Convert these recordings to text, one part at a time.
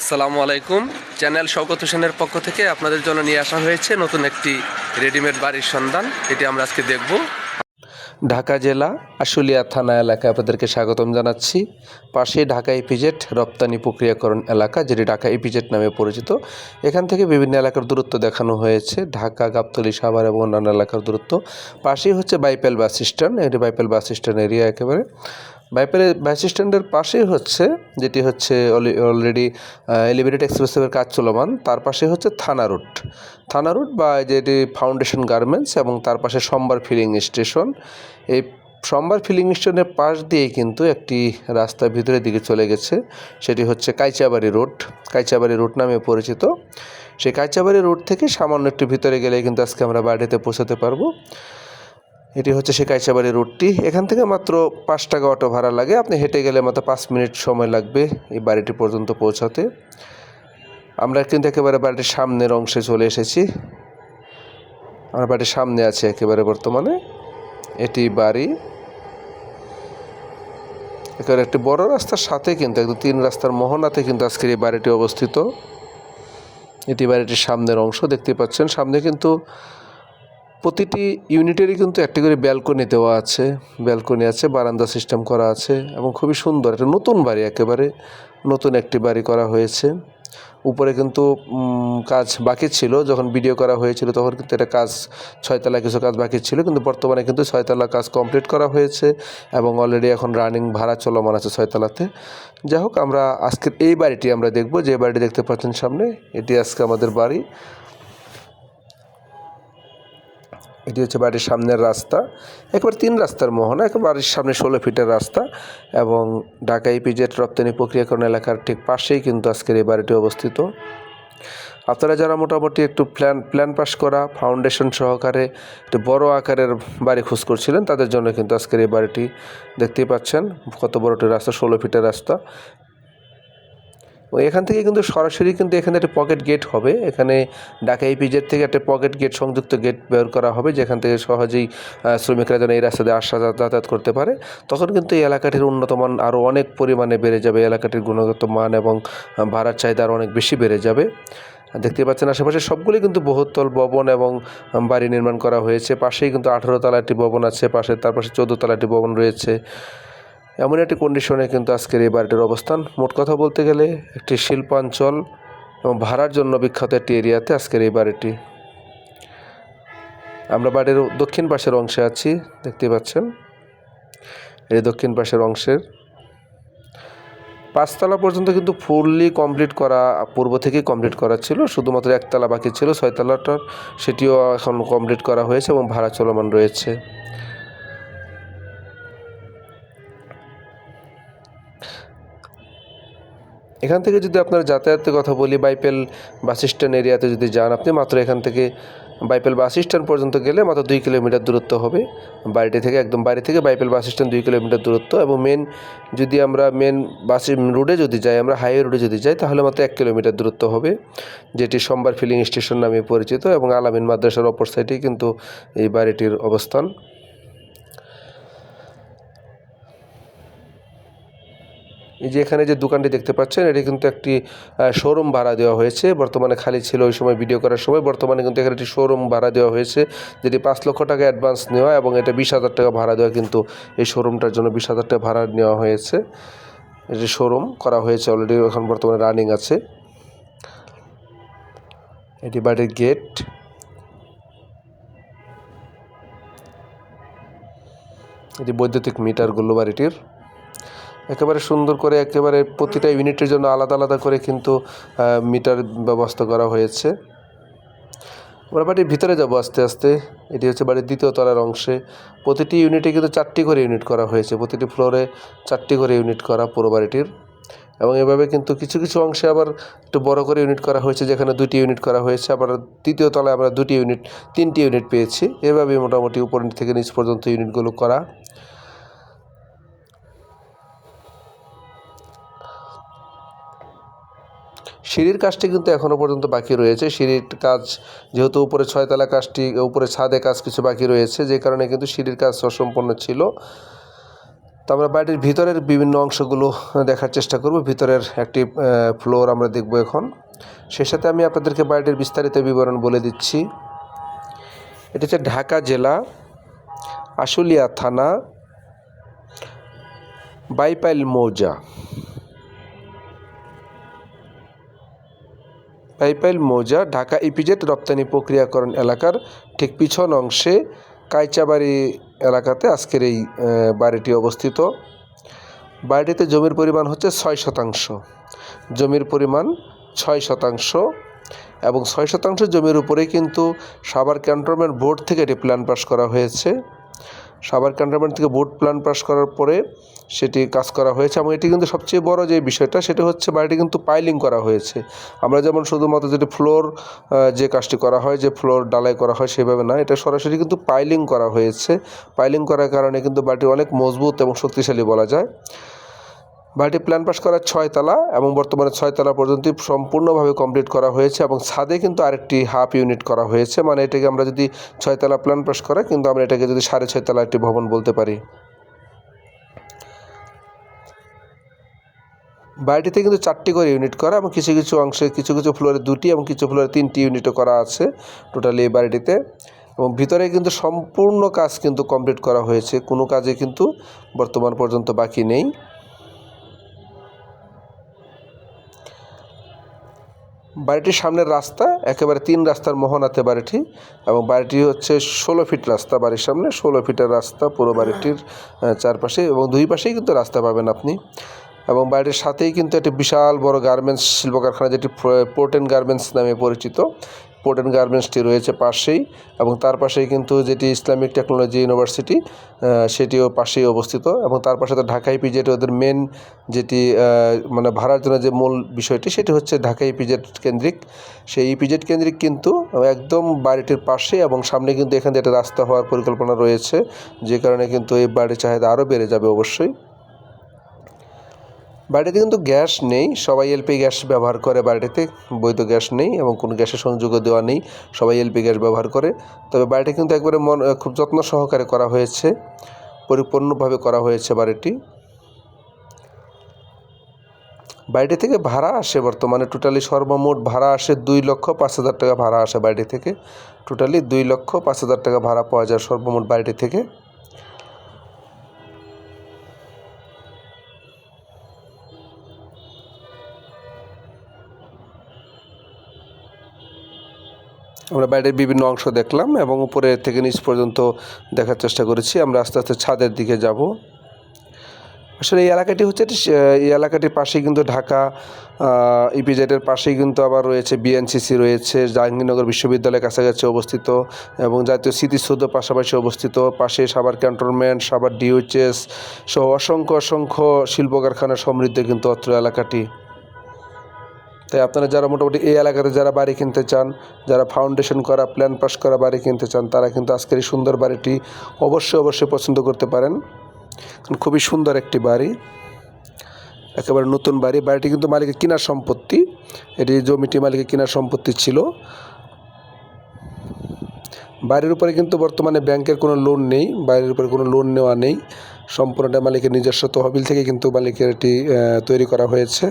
আসসালামু আলাইকুম। চ্যানেল শওকত হোসেনের পক্ষ থেকে আপনাদের জন্য নিয়ে আসা হয়েছে নতুন একটি রেডিমেড বাড়ির সন্ধান। এটি আমরা আজকে দেখব। ঢাকা জেলা, আশুলিয়া থানা এলাকায় আপনাদেরকে স্বাগতম জানাচ্ছি। পাশেই ঢাকা ইপিজেট রপ্তানি প্রক্রিয়াকরণ এলাকা, যেটি ঢাকা ইপিজেট নামে পরিচিত। এখান থেকে বিভিন্ন এলাকার দূরত্ব দেখানো হয়েছে। ঢাকা, গাবতলি, সাভার এবং অন্যান্য এলাকার দূরত্ব। পাশেই হচ্ছে বাইপেল বাস স্ট্যান্ড। এটি বাইপেল বাস স্ট্যান্ড এরিয়া একেবারে। বাইপেল বাস স্ট্যান্ডের পাশেই হচ্ছে, যেটি হচ্ছে অলরেডি এলিভেটেড এক্সপ্রেসওয়ের কাজ চলমান, তার পাশে হচ্ছে থানা রুট। থানা রুট বা যেটি ফাউন্ডেশন গার্মেন্টস এবং তার পাশে সোমবার ফিলিং স্টেশন এই সোমবার ফিলিং স্টেশনের পাশ দিয়ে কিন্তু একটি রাস্তা ভিতরের দিকে চলে গেছে, সেটি হচ্ছে কাইচাবাড়ি রোড কাইচাবাড়ি রোড নামে পরিচিত। সেই কাইচাবাড়ি রোড থেকে সামান্য একটু ভিতরে গেলে কিন্তু আজকে আমরা বাড়িতে পৌঁছাতে পারব। এটি হচ্ছে সে কাইচাবাড়ি রুটটি। এখান থেকে মাত্র পাঁচ টাকা অটো ভাড়া লাগে। আপনি হেঁটে গেলে মাত্র পাঁচ মিনিট সময় লাগবে এই বাড়িটি পর্যন্ত পৌঁছাতে। আমরা কিন্তু একেবারে বাড়িটির সামনের অংশে চলে এসেছি। আমার বাড়ির সামনে আছে একেবারে বর্তমানে। এটি বাড়ি। একেবারে একটি বড় রাস্তার সাথে কিন্তু, একদম তিন রাস্তার মোহনাতে কিন্তু আজকের এই বাড়িটি অবস্থিত। এটি বাড়িটির সামনের অংশ, দেখতে পাচ্ছেন। সামনে কিন্তু প্রতিটি ইউনিটেরই কিন্তু একটি করে ব্যালকনি দেওয়া আছে ব্যালকনি আছে, বারান্দা সিস্টেম করা আছে এবং খুবই সুন্দর একটা নতুন বাড়ি একেবারে, নতুন একটি বাড়ি করা হয়েছে। উপরে কিন্তু কাজ বাকি ছিল, যখন ভিডিও করা হয়েছিল তখন কিন্তু এটা কাজ, ছয়তলা কিছু কাজ বাকি ছিল, কিন্তু বর্তমানে কিন্তু ছয়তলা কাজ কমপ্লিট করা হয়েছে এবং অলরেডি এখন রানিং ভাড়া চলমান আছে ছয়তলাতে। যাই হোক, আমরা আজকের এই বাড়িটি আমরা দেখব, যে বাড়িটি দেখতে পাচ্ছেন সামনে, এটি আজকে আমাদের বাড়ি। এটি হচ্ছে বাড়ির সামনের রাস্তা। একেবারে তিন রাস্তার মোহনা, একেবারে বাড়ির সামনে ষোলো ফিটের রাস্তা এবং ঢাকা ইপিজেট রপ্তানি প্রক্রিয়াকরণ এলাকার ঠিক পাশেই কিন্তু আজকের এই বাড়িটি অবস্থিত। আপনারা যারা মোটামুটি একটু প্ল্যান প্ল্যান পাস করা, ফাউন্ডেশন সহকারে একটু বড় আকারের বাড়ি খোঁজ করছিলেন, তাদের জন্য কিন্তু আজকের এই বাড়িটি দেখতেই পাচ্ছেন, কত বড়টি রাস্তা, ষোলো ফিটের রাস্তা। এখান থেকে কিন্তু সরাসরি কিন্তু এখানে একটা পকেট গেট হবে। এখানে ঢাকা ইপিজেড থেকে একটা পকেট গেট সংযুক্ত গেট বের করা হবে, যেখান থেকে সহজেই শ্রমিকরা যেন এই রাস্তা দিয়ে আসা যাতায়াত করতে পারে। তখন কিন্তু এই এলাকাটির উন্নত মান আরও অনেক পরিমাণে বেড়ে যাবে। এলাকাটির গুণগত মান এবং ভাড়ার চাহিদা আরও অনেক বেশি বেড়ে যাবে। দেখতে পাচ্ছেন আশেপাশে সবগুলি কিন্তু বহুতল ভবন এবং বাড়ি নির্মাণ করা হয়েছে। পাশেই কিন্তু আঠেরো তলা একটি ভবন আছে, পাশে, তার পাশে চোদ্দ তলা একটি ভবন রয়েছে। এমন একটি কন্ডিশনে কিন্তু আজকের এই বাড়িটির অবস্থান। মোট কথা বলতে গেলে একটি শিল্পাঞ্চল এবং ভাড়ার জন্য বিখ্যাত একটি এরিয়াতে আজকের এই বাড়িটি। আমরা বাড়ির দক্ষিণ পাশের অংশে আছি দেখতে পাচ্ছেন। এই দক্ষিণ পাশের অংশের পাঁচতলা পর্যন্ত কিন্তু ফুললি কমপ্লিট করা, পূর্ব থেকেই কমপ্লিট করা ছিল। শুধুমাত্র একতলা বাকি ছিল, ছয়তলাটার, সেটিও এখন কমপ্লিট করা হয়েছে এবং ভাড়া চলমান রয়েছে। এখান থেকে যদি আপনার যাতায়াতের কথা বলি, বাইপেল বাস স্ট্যান্ড এরিয়াতে যদি যান, আপনি মাত্র এখান থেকে বাইপেল বাস স্ট্যান্ড পর্যন্ত গেলে মাত্র দুই কিলোমিটার দূরত্ব হবে। বাড়িটি থেকে একদম বাড়ি থেকে বাইপেল বাস স্ট্যান্ড দুই কিলোমিটার দূরত্ব এবং মেন যদি আমরা মেন বাস রোডে যদি যাই, আমরা হাইওয়ে রোডে যদি যাই, তাহলে মাত্র এক কিলোমিটার দূরত্ব হবে, যেটি সোমবার ফিলিং স্টেশন নামে পরিচিত এবং আলামিন মাদ্রাসার অপর সাইডেই কিন্তু এই বাড়িটির অবস্থান। এই যে এখানে যে দোকানটি দেখতে পাচ্ছেন, এটি কিন্তু একটি শোরুম ভাড়া দেওয়া হয়েছে। বর্তমানে খালি ছিল ওই সময় ভিডিও করার সময়। বর্তমানে কিন্তু এখানে একটি শোরুম ভাড়া দেওয়া হয়েছে, যেটি পাঁচ লক্ষ টাকা অ্যাডভান্স নেওয়া এবং এটা বিশ হাজার টাকা ভাড়া দেওয়া কিন্তু এই শোরুমটার জন্য বিশ হাজার টাকা ভাড়া নেওয়া হয়েছে। এটি শোরুম করা হয়েছে অলরেডি এখন বর্তমানে রানিং আছে। এটি বাড়ির গেট এটি বৈদ্যুতিক মিটারগুলো বাড়িটির। একেবারে সুন্দর করে একেবারে প্রতিটা ইউনিটের জন্য আলাদা আলাদা করে কিন্তু মিটার ব্যবস্থা করা হয়েছে। আমরা বাড়ির ভিতরে যাব আস্তে আস্তে। এটি হচ্ছে বাড়ির দ্বিতীয় তলার অংশে। প্রতিটি ইউনিটে কিন্তু চারটি করে ইউনিট করা হয়েছে। প্রতিটি ফ্লোরে চারটি করে ইউনিট করা পুরো বাড়িটির। এবং এভাবে কিন্তু কিছু কিছু অংশে আবার একটু বড় করে ইউনিট করা হয়েছে, যেখানে দুটি ইউনিট করা হয়েছে। আবার তৃতীয় তলায় আমরা দুটি ইউনিট, তিনটি ইউনিট পেয়েছি। এভাবে মোটামুটি উপর থেকে নিচ পর্যন্ত ইউনিটগুলো করা সিঁড়ির কাজটি কিন্তু এখনও পর্যন্ত বাকি রয়েছে। সিঁড়ির কাজ যেহেতু উপরে ছয়তলা কাজটি, উপরে ছাদে কাজ কিছু বাকি রয়েছে, যে কারণে কিন্তু সিঁড়ির কাজ অসম্পূর্ণ ছিল। তো আমরা বাড়িটির ভিতরের বিভিন্ন অংশগুলো দেখার চেষ্টা করব। ভিতরের একটি ফ্লোর আমরা দেখব এখন। সেই সাথে আমি আপনাদেরকে বাড়িটির বিস্তারিত বিবরণ বলে দিচ্ছি। এটা হচ্ছে ঢাকা জেলা, আশুলিয়া থানা, বাইপাইল মৌজা। পাইপাইল মৌজা, ঢাকা ইপিজেড রপ্তানি প্রক্রিয়াকরণ এলাকার ঠিক পিছন অংশে কাইচাবাড়ি এলাকাতে আজকের এই বাড়িটি অবস্থিত। বাড়িটিতে জমির পরিমাণ হচ্ছে ছয় শতাংশ। জমির পরিমাণ ছয় শতাংশ এবং ছয় শতাংশ জমির উপরেই কিন্তু সাভার ক্যান্টনমেন্ট বোর্ড থেকে এটি প্ল্যান পাস করা হয়েছে। সাভার ক্যান্টনমেন্ট থেকে বোর্ড প্ল্যান পাস করার পরে সেটি কাজ করা হয়েছে এবং এটি কিন্তু সবচেয়ে বড় যে বিষয়টা, সেটা হচ্ছে বাড়িটি কিন্তু পাইলিং করা হয়েছে। আমরা যেমন শুধুমাত্র যেটি ফ্লোর যে কাজটি করা হয়, যে ফ্লোর ডালাই করা হয় সেভাবে না, এটা সরাসরি কিন্তু পাইলিং করা হয়েছে। পাইলিং করার কারণে কিন্তু বাড়িটি অনেক মজবুত এবং শক্তিশালী বলা যায়। বাড়িটি প্ল্যান পাস করা ছয়তলা এবং বর্তমানে ছয় ছয়তলা পর্যন্ত সম্পূর্ণভাবে কমপ্লিট করা হয়েছে এবং ছাদে কিন্তু আরেকটি হাফ ইউনিট করা হয়েছে। মানে এটাকে আমরা যদি ছয় ছয়তলা প্ল্যান পাস করা, কিন্তু আমরা এটাকে যদি সাড়ে ছয় ছয়তলা একটি ভবন বলতে পারি। বাড়িটিতে কিন্তু চারটি করে ইউনিট করা এবং কিছু কিছু অংশে কিছু কিছু ফ্লোরে দুটি এবং কিছু ফ্লোরে তিনটি ইউনিটও করা আছে টোটালি এই বাড়িটিতে। এবং ভিতরে কিন্তু সম্পূর্ণ কাজ কিন্তু কমপ্লিট করা হয়েছে, কোনো কাজে কিন্তু বর্তমান পর্যন্ত বাকি নেই। বাড়িটির সামনের রাস্তা একেবারে তিন রাস্তার মোহনাতে বাড়িটি এবং বাড়িটি হচ্ছে ষোলো ফিট রাস্তা বাড়ির সামনে, ষোলো ফিটের রাস্তা পুরো বাড়িটির চারপাশে এবং দুই পাশেই কিন্তু রাস্তা পাবেন আপনি। এবং বাড়ির সাথেই কিন্তু একটি বিশাল বড় গার্মেন্টস শিল্প কারখানা যেটি পোর্টেন গার্মেন্টস নামে পরিচিত। পোর্টেন গার্মেন্টসটি রয়েছে পাশেই এবং তার পাশেই কিন্তু যেটি ইসলামিক টেকনোলজি ইউনিভার্সিটি সেটিও পাশেই অবস্থিত এবং তার পাশে তো ঢাকা ইপিজেড ওদের মেন যেটি মানে ভাড়ার জন্য যে মূল বিষয়টি, সেটি হচ্ছে ঢাকা ইপিজেড কেন্দ্রিক। সেই ইপিজেড কেন্দ্রিক কিন্তু একদম বাড়িটির পাশে এবং সামনে কিন্তু এখান থেকে একটা রাস্তা হওয়ার পরিকল্পনা রয়েছে, যে কারণে কিন্তু এই বাড়ির চাহিদা আরও বেড়ে যাবে অবশ্যই। বাড়িতে কিন্তু গ্যাস নেই, সবাই এলপি গ্যাস ব্যবহার করে বাড়িটিতে বৈধ গ্যাস নেই এবং কোনো গ্যাসের সংযোগও দেওয়া নেই, সবাই এলপি গ্যাস ব্যবহার করে। তবে বাড়িটি কিন্তু একবারে মন খুব যত্ন সহকারে করা হয়েছে, পরিপূর্ণভাবে করা হয়েছে বাড়িটি। বাড়িটি থেকে ভাড়া আসে বর্তমানে, টোটালি সর্বমোট ভাড়া আসে দুই লক্ষ পাঁচ হাজার টাকা ভাড়া আসে বাড়িটি থেকে। টোটালি দুই লক্ষ পাঁচ হাজার টাকা ভাড়া পাওয়া যায় সর্বমোট বাড়িটি থেকে। আমরা বাইরের বিভিন্ন অংশ দেখলাম এবং উপরে থেকে নিচ পর্যন্ত দেখার চেষ্টা করেছি। আমরা আস্তে আস্তে ছাদের দিকে যাব। আসলে এই এলাকাটি হচ্ছে এই এলাকাটির পাশেই কিন্তু ঢাকা ইপিজেডের পাশেই কিন্তু আবার রয়েছে বিএনসিসি রয়েছে, জাহাঙ্গীরনগর বিশ্ববিদ্যালয়ের কাছাকাছি অবস্থিত এবং জাতীয় স্মৃতিসৌধ পাশাপাশি অবস্থিত। পাশে সাবার ক্যান্টনমেন্ট, সাভার ডিউচেস সহ অসংখ্য অসংখ্য শিল্প কারখানা সমৃদ্ধ কিন্তু অত্র এলাকাটি। তাই আপনারা যারা মোটামুটি এই এলাকাতে যারা বাড়ি কিনতে চান, যারা ফাউন্ডেশন করা প্ল্যান পাস করা বাড়ি কিনতে চান, তারা কিন্তু আজকের এই সুন্দর বাড়িটি অবশ্যই অবশ্যই পছন্দ করতে পারেন। খুবই সুন্দর একটি বাড়ি, একেবারে নতুন বাড়ি। বাড়িটি কিন্তু মালিকের কেনার সম্পত্তি, এটি জমিটি মালিকের কেনার সম্পত্তি ছিল। বাড়ির উপরে কিন্তু বর্তমানে ব্যাংকের কোনো লোন নেই, বাড়ির উপরে কোনো লোন নেওয়া নেই। সম্পূর্ণটা মালিকের নিজস্ব তহবিল থেকে কিন্তু মালিকের এটি তৈরি করা হয়েছে।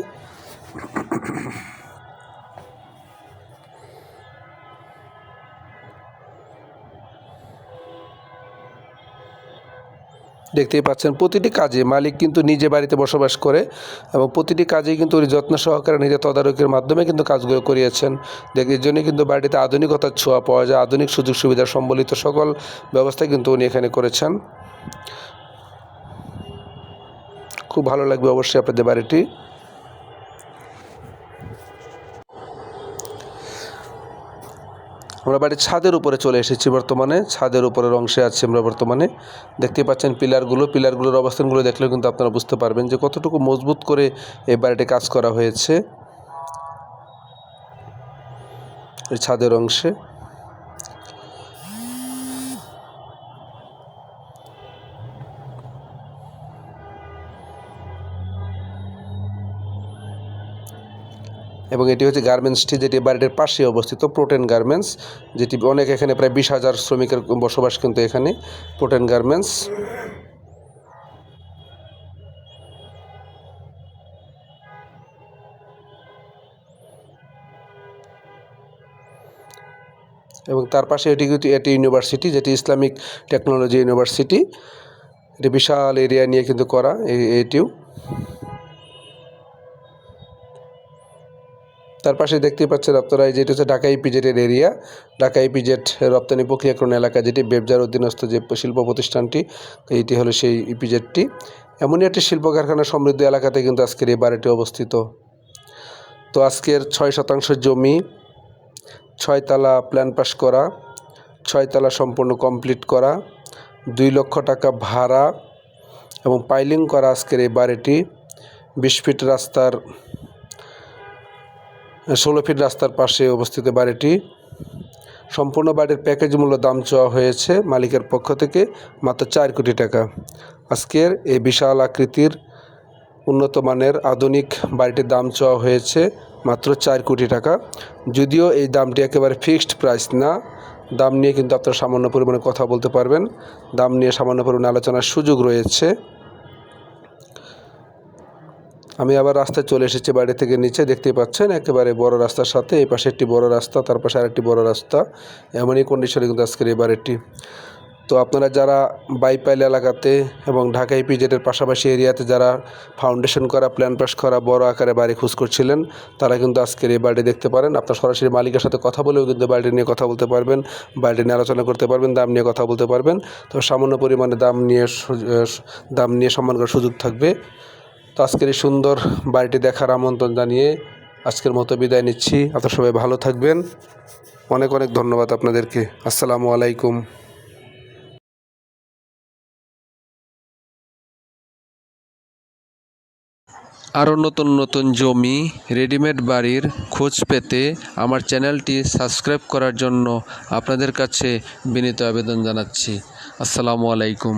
দেখতেই পাচ্ছেন, প্রতিটি কাজে মালিক কিন্তু নিজে বাড়িতে বসবাস করে এবং প্রতিটি কাজেই কিন্তু উনি যত্ন সহকারে নিজের তদারকির মাধ্যমে কিন্তু কাজগুলো করিয়েছেন। এর জন্যই কিন্তু বাড়িতে আধুনিকতার ছোঁয়া পাওয়া যায়, আধুনিক সুযোগ সুবিধা সম্বলিত সকল ব্যবস্থা কিন্তু উনি এখানে করেছেন। খুব ভালো লাগবে অবশ্যই আপনাদের বাড়িটি। আমরা বাড়ির ছাদের উপরে চলে এসেছি বর্তমানে। ছাদের উপরের অংশে আছি আমরা বর্তমানে। দেখতে পাচ্ছেন পিলারগুলো। পিলারগুলোর অবস্থানগুলো দেখলেও কিন্তু আপনারা বুঝতে পারবেন যে কতটুকু মজবুত করে এই বাড়িটি কাজ করা হয়েছে। এই ছাদের অংশে। এবং এটি হচ্ছে গার্মেন্টসটি যেটি বাড়িটির পাশে অবস্থিত প্রোটেন গার্মেন্টস যেটি অনেক এখানে প্রায় বিশ হাজার শ্রমিকের বসবাস কিন্তু এখানে প্রোটেন গার্মেন্টস এবং তার পাশে এটি এটি ইউনিভার্সিটি যেটি ইসলামিক টেকনোলজি ইউনিভার্সিটি এটি বিশাল এরিয়া নিয়ে কিন্তু করা এটিও। তার পাশে দেখতেই পাচ্ছেন আপনারা যেটি হচ্ছে ঢাকা ইপিজেটের এরিয়া ঢাকা ইপিজেট রপ্তানি প্রক্রিয়াকরণ এলাকা, যেটি বেবজার অধীনস্থ যে শিল্প প্রতিষ্ঠানটি এটি হলো সেই ইপিজেটটি এমনই একটি শিল্প কারখানা সমৃদ্ধ এলাকাতে কিন্তু আজকের এই বাড়িটি অবস্থিত। তো আজকের ছয় শতাংশ জমি ছয়তলা প্ল্যান পাস করা ছয়তলা সম্পূর্ণ কমপ্লিট করা, দুই লক্ষ টাকা ভাড়া এবং পাইলিং করা আজকের এই বাড়িটি। বিশ ফিট রাস্তার ষোলো ফিট রাস্তার পাশে অবস্থিত বাড়িটি। সম্পূর্ণ বাড়ির প্যাকেজ মূল্য দাম চাওয়া হয়েছে মালিকের পক্ষ থেকে মাত্র চার কোটি টাকা। আজকের এই বিশাল আকৃতির উন্নত মানের আধুনিক বাড়িটির দাম চাওয়া হয়েছে মাত্র চার কোটি টাকা। যদিও এই দামটি একেবারে ফিক্সড প্রাইস না, দাম নিয়ে কিন্তু আপনারা সামান্য পরিমাণে কথা বলতে পারবেন। দাম নিয়ে সামান্য পরিমাণে আলোচনার সুযোগ রয়েছে। আমি আবার রাস্তায় চলে এসেছি বাড়ি থেকে নিচে, দেখতেই পাচ্ছেন, একেবারে বড় রাস্তার সাথে, এই পাশে একটি বড় রাস্তা, তার পাশে আরেকটি বড় রাস্তা, এমনই কন্ডিশনে কিন্তু আজকের এই বাড়িটি। তো আপনারা যারা বাইপাইল এলাকাতে এবং ঢাকা ইপিজেটের পাশাপাশি এরিয়াতে যারা ফাউন্ডেশন করা প্ল্যান পাস করা, বড় আকারে বাড়ি খোঁজ করছিলেন, তারা কিন্তু আজকের এই বাড়ি দেখতে পারেন। আপনার সরাসরি মালিকের সাথে কথা বলেও কিন্তু বাড়িটি নিয়ে কথা বলতে পারবেন, বাড়িটি নিয়ে আলোচনা করতে পারবেন, দাম নিয়ে কথা বলতে পারবেন। তো সামান্য পরিমাণে দাম নিয়ে দাম নিয়ে সম্মান করার সুযোগ থাকবে। তো আজকের এই সুন্দর বাড়িটি দেখার আমন্ত্রণ জানিয়ে আজকের মতো বিদায় নিচ্ছি। আপনারা সবাই ভালো থাকবেন। অনেক অনেক ধন্যবাদ আপনাদেরকে। আসসালামু আলাইকুম। আরও নতুন নতুন জমি, রেডিমেড বাড়ির খোঁজ পেতে আমার চ্যানেলটি সাবস্ক্রাইব করার জন্য আপনাদের কাছে বিনীত আবেদন জানাচ্ছি। আসসালামু আলাইকুম।